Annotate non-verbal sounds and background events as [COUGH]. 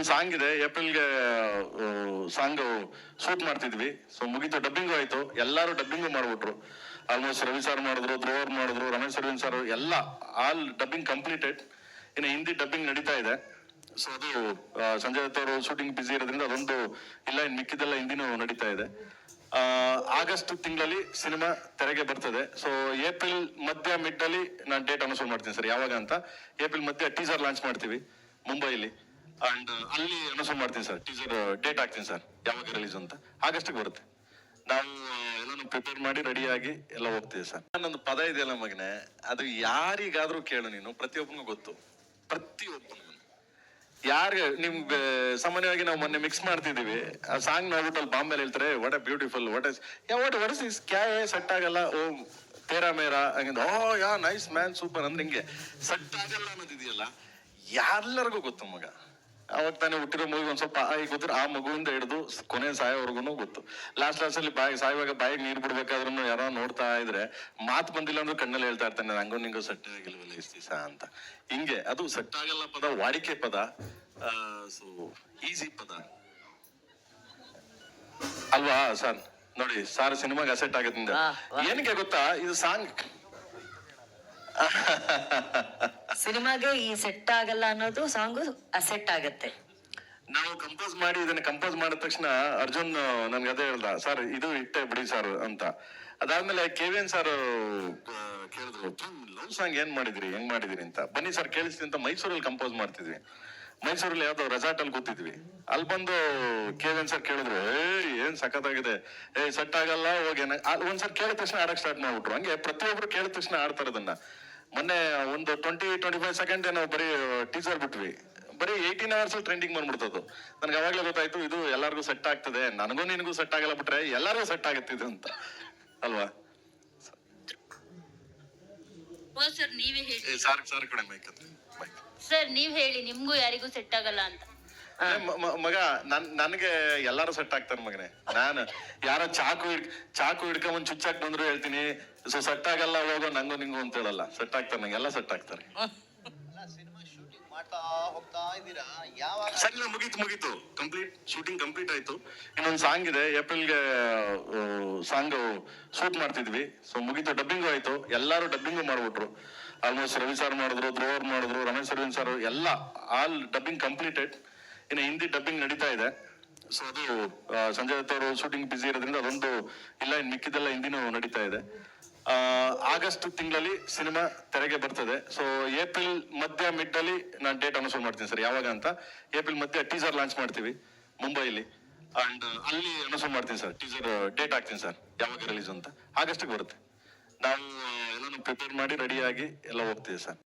ಇನ್ನೊಂದು ಸಾಂಗ್ ಇದೆ. ಏಪ್ರಿಲ್ಗೆ ಸಾಂಗ್ ಶೂಟ್ ಮಾಡ್ತಿದ್ವಿ. ಸೊ ಮುಗಿತು ಡಬ್ಬಿಂಗು ಆಯ್ತು. ಎಲ್ಲರೂ ಡಬ್ಬಿಂಗು ಮಾಡ್ಬಿಟ್ರು. ಆಲ್ಮೋಸ್ಟ್ ರವಿ ಸರ್ ಮಾಡಿದ್ರು, ಧ್ರುವರ್ ಮಾಡಿದ್ರು, ರಮೇಶ್ ಅರವಿಂದ್ ಸರ್ ಎಲ್ಲ ಆಲ್ ಡಬ್ಬಿಂಗ್ ಕಂಪ್ಲೀಟೆಡ್ ಇನ್ನು ಹಿಂದಿ ಡಬ್ಬಿಂಗ್ ನಡೀತಾ ಇದೆ. ಸೊ ಅದು ಸಂಜಯ್ ದತ್ ಅವರು ಶೂಟಿಂಗ್ ಬಿಸಿ ಇರೋದ್ರಿಂದ ಅದೊಂದು ಇಲ್ಲ ಇನ್ನು ಮಿಕ್ಕಿದೆಲ್ಲ ಹಿಂದಿನೂ ನಡೀತಾ ಇದೆ. ಆಗಸ್ಟ್ ತಿಂಗಳಲ್ಲಿ ಸಿನಿಮಾ ತೆರೆಗೆ ಬರ್ತದೆ. ಸೊ ಏಪ್ರಿಲ್ ಮಧ್ಯ ಮಿಡ್ ಅಲ್ಲಿ ನಾನು ಡೇಟ್ ಅನೌನ್ಸ್ ಮಾಡ್ತೀನಿ ಸರ್ ಯಾವಾಗ ಅಂತ. ಏಪ್ರಿಲ್ ಮಧ್ಯ ಟೀಸರ್ ಲಾಂಚ್ ಮಾಡ್ತೀವಿ, ಮುಂಬೈಲಿ. ಅಂಡ್ ಅಲ್ಲಿ ಅನೌನ್ಸ್ ಮಾಡ್ತೀನಿ ಸರ್. ಟೀಸರ್ ಡೇಟ್ ಹಾಕ್ತೀನಿ ಸರ್. ಯಾವಾಗ ರಿಲೀಸ್ ಅಂತ. ಆಗಸ್ಟ್ಗೆ ಬರುತ್ತೆ. ನಾವು ಎಲ್ಲಾನು ಪ್ರಿಪೇರ್ ಮಾಡಿ ರೆಡಿಯಾಗಿ ಎಲ್ಲ ಹೋಗ್ತೀವಿ ಸರ್. ನನ್ನೊಂದು ಪದ ಇದೆಯಲ್ಲ ಮಗನೇ. ಅದು ಯಾರಿಗಾದ್ರೂ ಕೇಳು ನೀನು. ಪ್ರತಿಯೊಬ್ಬನಿಗೂ ಗೊತ್ತು. ಪ್ರತಿಯೊಬ್ಬನಿಗೂ. ಯಾರಿಗೆ ನಿಮ್ಗೆ ಸಾಮಾನ್ಯವಾಗಿ ನಾವು ಮೊನ್ನೆ ಮಿಕ್ಸ್ ಮಾಡ್ತಿದೀವಿ ಆ ಸಾಂಗ್ ನೋಡ್ಬಿಟ್ಟು ಅಲ್ಲಿ ಬಾಂಬೆಲಿ ಹೇಳ್ತಾರೆ what a beautiful what is yeah what worse is ಕ್ಯಾ ಸೆಟ್ ಆಗಲ್ಲ. ಓ, ತೇರಾ ಮೇರಾ? ಹಂಗಿಂದ, oh, yeah nice man super ಅಂದ್ರೆ ಹಿಂಗೆ ಸೆಟ್ ಆಗಲ್ಲ ಅನ್ನೋದಿದೆಯಲ್ಲ. ಎಲ್ಲರಿಗೂ ಗೊತ್ತು ಮಗ. ಅವಾಗ ತಾನೆ ಹುಟ್ಟಿರೋ ಮಗು ಒಂದ್ ಸ್ವಲ್ಪ ಆ ಗೊತ್ತಿರೋ ಆ ಮಗುವಿಂದ ಹಿಡಿದು ಕೊನೆ ಸಾಯೋವರೆಗೂ ಗೊತ್ತು. ಲಾಸ್ಟ್ ಲಾಸ್ಟ್ ಅಲ್ಲಿ ಬಾಯಿ ಸಾಯುವಾಗ ಬಾಯಿಗೆ ನೀರು ಬಿಡ್ಬೇಕಾದ್ರೂ ಯಾರೋ ನೋಡ್ತಾ ಇದ್ರೆ ಮಾತು ಬಂದಿಲ್ಲ ಅಂದ್ರೆ ಕಣ್ಣಲ್ಲಿ ಹೇಳ್ತಾ ಇರ್ತಾನೆ ನಂಗು ನಿಂಗೂ ಸೆಟ್ ಆಗಿಲ್ವಲ್ಲ ಇಷ್ಟು ದಿವಸ ಅಂತ. ಹಿಂಗೆ ಅದು ಸೆಟ್ ಆಗಲ್ಲ ಪದ ವಾಡಿಕೆ ಪದ ಸೊ ಈಸಿ ಪದ. ಅಲ್ವಾ ಸರ್? ನೋಡಿ ಸಾರ್ ಸಿನಿಮಾಗೆ ಅಸೆಟ್ ಆಗುತ್ತೆ. ಏನಕ್ಕೆ ಗೊತ್ತಾ ಇದು ಸಾಂಗ್. [LAUGHS] ಸಿನಿಮಾಗೆ ಈ ಸೆಟ್ ಆಗಲ್ಲ ಅನ್ನೋದು ಸಾಂಗ್ ಅಸೆಟ್ ಆಗತ್ತೆ. ನಾವು ಕಂಪೋಸ್ ಮಾಡಿ ಇದನ್ನ ಕಂಪೋಸ್ ಮಾಡಿದ ತಕ್ಷಣ ಅರ್ಜುನ್ ನನ್ಗೆ ಅದೇ ಹೇಳ್ದ ಸರ್ ಇದು ಇಟ್ಟೆ ಬಿಡಿ ಸರ್ ಅಂತ. ಅದಾದ್ಮೇಲೆ ಕೆ ವಿ ಎನ್ ಸರ್ ಕೇಳಿದ್ರು ಲವ್ ಸಾಂಗ್ ಏನ್ ಮಾಡಿದ್ರಿ, ಹೆಂಗ್ ಮಾಡಿದ್ರಿ ಅಂತ? ಬನ್ನಿ ಸರ್ ಕೇಳಿಸ್ತೀನಿ ಅಂತ ಮೈಸೂರಲ್ಲಿ ಕಂಪೋಸ್ ಮಾಡ್ತಿದ್ವಿ. ಮೈಸೂರಲ್ಲಿ ಯಾವ್ದೋ ರೆಸಾರ್ಟ್ ಅಲ್ಲಿ ಕೂತಿದ್ವಿ. ಅಲ್ಲಿ ಬಂದು ಕೆ ಎನ್ ಸರ್ ಕೇಳಿದ್ರು ಏ ಏನ್ ಆಗಿದೆ ಏ ಸೆಟ್ ಆಗಲ್ಲ, ಹೋಗಿ ಒಂದ್ಸರ್ ಕೇಳಿದ ತಕ್ಷಣ ಆಡಕ್ ಸ್ಟಾರ್ಟ್ ಮಾಡ್ಬಿಟ್ರು. ಹಂಗೆ ಪ್ರತಿಯೊಬ್ರು ಕೇಳಿದ ತಕ್ಷಣ ಆಡ್ತಾರೆ ಅದನ್ನ ಮೊನ್ನೆ ಒಂದು ಟ್ವೆಂಟಿ ಟ್ವೆಂಟಿ ಫೈವ್ ಸೆಕೆಂಡ್ ಏನೋ ಬರೀ ಟೀಸರ್ ಬಿಟ್ವಿ. ಬರೀ ಏಯ್ಟೀನ್ ಅವರ್ಸ್ ಟ್ರೆಂಡಿಂಗ್ ಬಂದ್ಬಿಡ್ತದ್ದು. ನನಗೆ ಅವಾಗ್ಲೇ ಗೊತ್ತಾಯ್ತು ಇದು ಎಲ್ಲರಿಗೂ ಸೆಟ್ ಆಗ್ತದೆ. ನನಗೂ ನಿನಗೂ ಸೆಟ್ ಆಗಲ್ಲ ಬಿಟ್ರೆ ಎಲ್ಲರಿಗೂ ಸೆಟ್ ಆಗುತ್ತೆ ಇದು ಅಂತ. ಅಲ್ವಾ? ಸರ್ ನೀವೇ ಹೇಳಿ. ಸರ್ ಸರ್ ಕಡೆ ಮೈಕ್ ಸರ್ ನೀವ್ ಹೇಳಿ ನಿಮ್ಗೂ ಯಾರಿಗೂ ಸೆಟ್ ಆಗಲ್ಲ ಅಂತ. ಮಗ ನನ್ ನನ್ಗೆ ಎಲ್ಲಾರು ಸೆಟ್ ಆಗ್ತಾರೆ ಮಗನೇ. ನಾನು ಯಾರೋ ಚಾಕು ಹಿಡ್ ಚಾಕು ಹಿಡ್ಕೊಂಡ್ ಚುಚ್ಚಾಕ್ ಬಂದ್ರು ಹೇಳ್ತೀನಿ. ಸೊ ಸೆಟ್ ಆಗಲ್ಲ ಹೋಗೋ ನಂಗೂ ನಿಂಗೂ ಅಂತ ಹೇಳಲ್ಲ. ಸೆಟ್ ಆಗ್ತಾರೆ ನಂಗೆ ಎಲ್ಲ ಸೆಟ್ ಆಗ್ತಾರೆ. ಸಿನಿಮಾ ಶೂಟಿಂಗ್ ಮಾಡ್ತಾ ಹೋಗ್ತಾ ಇದ್ದೀರಾ? ಯಾವಾಗ? ಸರಿ ಮುಗೀತು ಮುಗೀತು. ಕಂಪ್ಲೀಟ್ ಶೂಟಿಂಗ್ ಕಂಪ್ಲೀಟ್ ಆಯ್ತು. ಇನ್ನೊಂದು ಸಾಂಗ್ ಇದೆ ಏಪ್ರಿಲ್ಗೆ ಸಾಂಗ್ ಶೂಟ್ ಮಾಡ್ತಿದ್ವಿ. ಸೊ ಮುಗೀತು ಡಬ್ಬಿಂಗು ಆಯ್ತು. ಎಲ್ಲಾರು ಡಬ್ಬಿಂಗು ಮಾಡ್ಬಿಟ್ರು. ಆಲ್ಮೋಸ್ಟ್ ರವಿ ಸರ್ ಮಾಡಿದ್ರು ಧ್ರುವರ್ ಮಾಡಿದ್ರು ರಮೇಶ್ ಅರವಿಂದ್ ಸರ್ ಎಲ್ಲ. ಆಲ್ ಡಬ್ಬಿಂಗ್ ಕಂಪ್ಲೀಟೆಡ್ ಇನ್ನು ಹಿಂದಿ ಡಬ್ಬಿಂಗ್ ನಡೀತಾ ಇದೆ. ಸೊ ಅದು ಸಂಜಯ್ ದತ್ ಅವರು ಶೂಟಿಂಗ್ ಬಿಸಿ ಇರೋದ್ರಿಂದ ಅದೊಂದು ಇಲ್ಲ, ಇನ್ ಮಿಕ್ಕಿದೆಲ್ಲ ಹಿಂದಿನೂ ನಡೀತಾ ಇದೆ. ಆಗಸ್ಟ್ ತಿಂಗಳಲ್ಲಿ ಸಿನಿಮಾ ತೆರೆಗೆ ಬರ್ತದೆ. ಸೊ ಏಪ್ರಿಲ್ ಮಧ್ಯ ಮಿಡ್ ಅಲ್ಲಿ ನಾನು ಡೇಟ್ ಅನೌನ್ಸ್ ಮಾಡ್ತೀನಿ ಸರ್, ಯಾವಾಗ ಅಂತ. ಏಪ್ರಿಲ್ ಮಧ್ಯ ಟೀಸರ್ ಲಾಂಚ್ ಮಾಡ್ತೀವಿ, ಮುಂಬೈಲಿ. ಅಂಡ್ ಅಲ್ಲಿ ಅನೌನ್ಸ್ ಮಾಡ್ತೀನಿ ಸರ್ ಟೀಸರ್ ಡೇಟ್ ಹಾಕ್ತೀನಿ ಸರ್, ಯಾವಾಗ ರಿಲೀಸ್ ಅಂತ. ಆಗಸ್ಟ್ಗೆ ಬರುತ್ತೆ. ನಾವು ಎಲ್ಲಾನು ಪ್ರಿಪೇರ್ ಮಾಡಿ ರೆಡಿಯಾಗಿ ಎಲ್ಲ ಹೋಗ್ತೀವಿ ಸರ್.